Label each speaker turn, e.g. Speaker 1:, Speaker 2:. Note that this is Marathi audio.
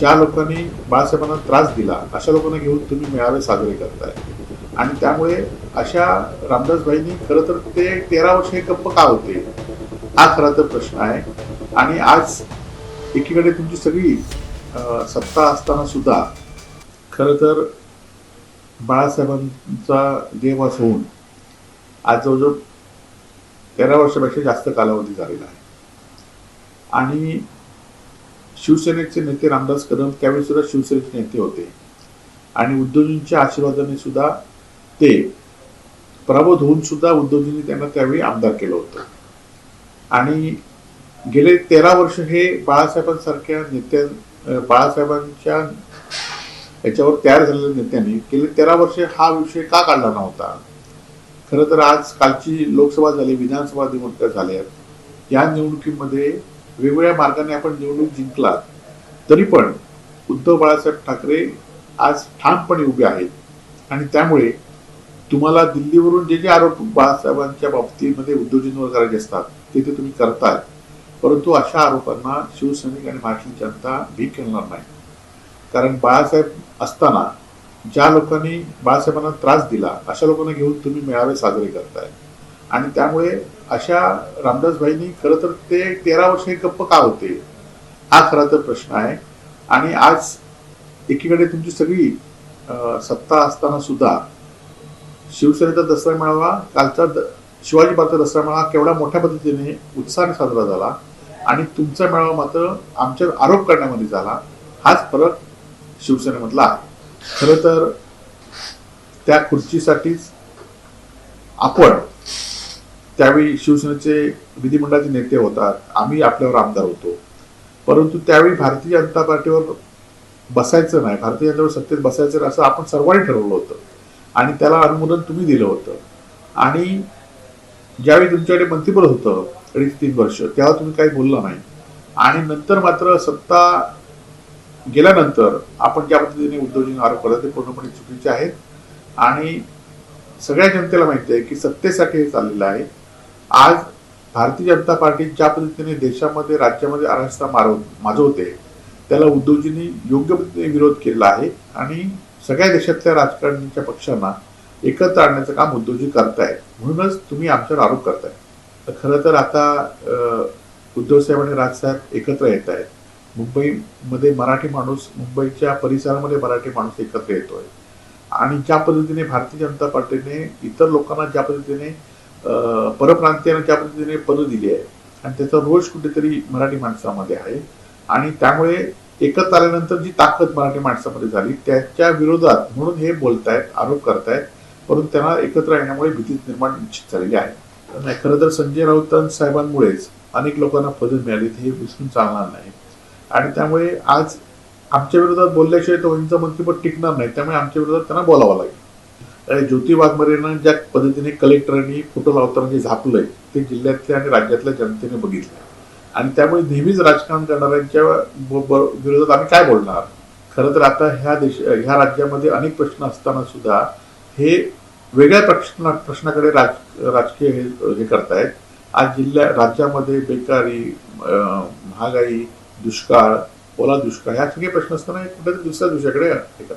Speaker 1: ज्या लोकांनी बाळासाहेबांना त्रास दिला अशा लोकांना घेऊन तुम्ही मेळावे साजरे करताय. आणि त्यामुळे अशा रामदासबाईंनी खरं तर ते तेरा वर्ष हे गप्प का होते? हा खरा तर प्रश्न आहे. आणि आज एकीकडे तुमची सगळी सत्ता असताना सुद्धा खरं तर बाळासाहेबांचा देवास होऊन आज जवळजवळ तेरा वर्षापेक्षा जास्त कालावधी झालेला आहे. आणि शिवसेनेचे नेते रामदास कदम त्यावेळी सुद्धा शिवसेनेचे नेते होते. आणि उद्धवजींच्या आशीर्वादाने सुद्धा ते प्रबोध होऊन सुद्धा उद्धवजींनी त्यांना त्यावेळी आमदार केलं होतं. आणि गेले तेरा वर्ष हे बाळासाहेबांसारख्या नेत्या बाळासाहेबांच्या याच्यावर तयार झालेल्या नेत्यांनी गेले तेरा वर्षे हा विषय का काढला नव्हता? खरं तर आज कालची लोकसभा झाली विधानसभा निवडणुका झाल्या या निवडणुकीमध्ये वेगवेगळ्या मार्गाने आपण निवडणूक जिंकला तरी पण उद्धव बाळासाहेब ठाकरे आज ठामपणे उभे आहेत. आणि त्यामुळे तुम्हाला दिल्लीवरून जे जे आरोप बाळासाहेबांच्या बाबतीमध्ये उद्योजकांवर करायचे असतात ते ते तुम्ही करताय. परंतु अशा आरोपांना शिवसैनिक आणि महाराष्ट्र जनता भीक घालणार नाही. कारण बाळासाहेब असताना ज्या लोकांनी बाळासाहेबांना त्रास दिला अशा लोकांना घेऊन तुम्ही मेळावे साजरे करताय. आणि त्यामुळे अशा रामदासभाईंनी खरं तर ते तेरा वर्ष हे गप्प का होते? हा खरा तर प्रश्न आहे. आणि आज एकीकडे तुमची सगळी सत्ता असताना सुद्धा शिवसेनेचा दसरा मेळावा कालचा द- शिवाजी पार्कचा दसरा मेळावा केवढा मोठ्या पद्धतीने उत्साहाने साजरा झाला. आणि तुमचा मेळावा मात्र आमच्यावर आरोप करण्यामध्ये झाला. हाच फरक शिवसेनेमधला आहे. खरं तर त्या खुर्चीसाठीच आपण त्यावेळी शिवसेनेचे विधिमंडळाचे नेते होतात. आम्ही आपल्यावर आमदार होतो. परंतु त्यावेळी भारतीय जनता पार्टीवर बसायचं नाही. भारतीय जनतेवर सत्तेत बसायचं नाही असं आपण सर्वांनी ठरवलं होतं. आणि त्याला अनुमोदन तुम्ही दिलं होतं. आणि ज्यावेळी तुमच्याकडे मंत्रिपद होतं अडीच तीन वर्ष तेव्हा तुम्ही काही बोललं नाही. आणि नंतर मात्र सत्ता गेल्यानंतर आपण ज्या पद्धतीने उद्योजन आरोप करतात ते पूर्णपणे चुकीचे आहेत. आणि सगळ्या जनतेला माहिती आहे की सत्तेसाठी हे चाललेलं आहे. आज भारतीय जनता पार्टी ज्या पद्धतीने देशामध्ये राज्यामध्ये अराजकता मारव माजवते त्याला उद्धवजींनी योग्य पद्धतीने विरोध केला आहे आणि सगळ्या देशातल्या राजकारणीच्या पक्षांना एकत्र आणण्याचं काम उद्धवजी करतायत. म्हणूनच तुम्ही आमच्यावर आरोप करताय. तर खरं तर आता अं, उद्धव साहेब आणि राजसाहेब एकत्र येत आहेत. मुंबईमध्ये मराठी माणूस मुंबईच्या परिसरामध्ये मराठी माणूस एकत्र येतोय. आणि ज्या पद्धतीने भारतीय जनता पार्टीने इतर लोकांना ज्या पद्धतीने परप्रांतीयांना म्हणजे त्या पद्धतीने पदं दिली आहे आणि त्याचा रोष कुठेतरी मराठी माणसामध्ये आहे. आणि त्यामुळे एकत्र आल्यानंतर जी ताकद मराठी माणसामध्ये झाली त्याच्या विरोधात म्हणून हे बोलतायत आरोप करतायत. परंतु त्यांना एकत्र येण्यामुळे भीती निर्माण निश्चित झालेली आहे. नाही खरं तर संजय राऊत साहेबांमुळेच अनेक लोकांना पदं मिळाली हे विसरून चालणार नाही. आणि त्यामुळे आज आमच्या विरोधात बोलल्याशिवाय तो यांचं मंत्रिपद टिकणार नाही. त्यामुळे आमच्या विरोधात त्यांना बोलावं लागेल. ज्योती वाघमारेंना ज्या पद्धतीने कलेक्टरांनी फोटो लावताना जे झापलंय ते जिल्ह्यातल्या आणि राज्यातल्या जनतेने बघितलं आणि त्यामुळे नेहमीच राजकारण करणाऱ्यांच्या विरोधात आम्ही काय बोलणार? खरं तर आता ह्या देश ह्या राज्यामध्ये अनेक प्रश्न असताना सुद्धा हे वेगळ्या प्रश्न प्रश्नाकडे राज राजकीय हे हे करतायत. आज जिल्ह्या राज्यामध्ये बेकारी महागाई दुष्काळ ओला दुष्काळ ह्या सगळे प्रश्न असताना कुठेतरी दुसऱ्या दुसऱ्याकडे हे करतात.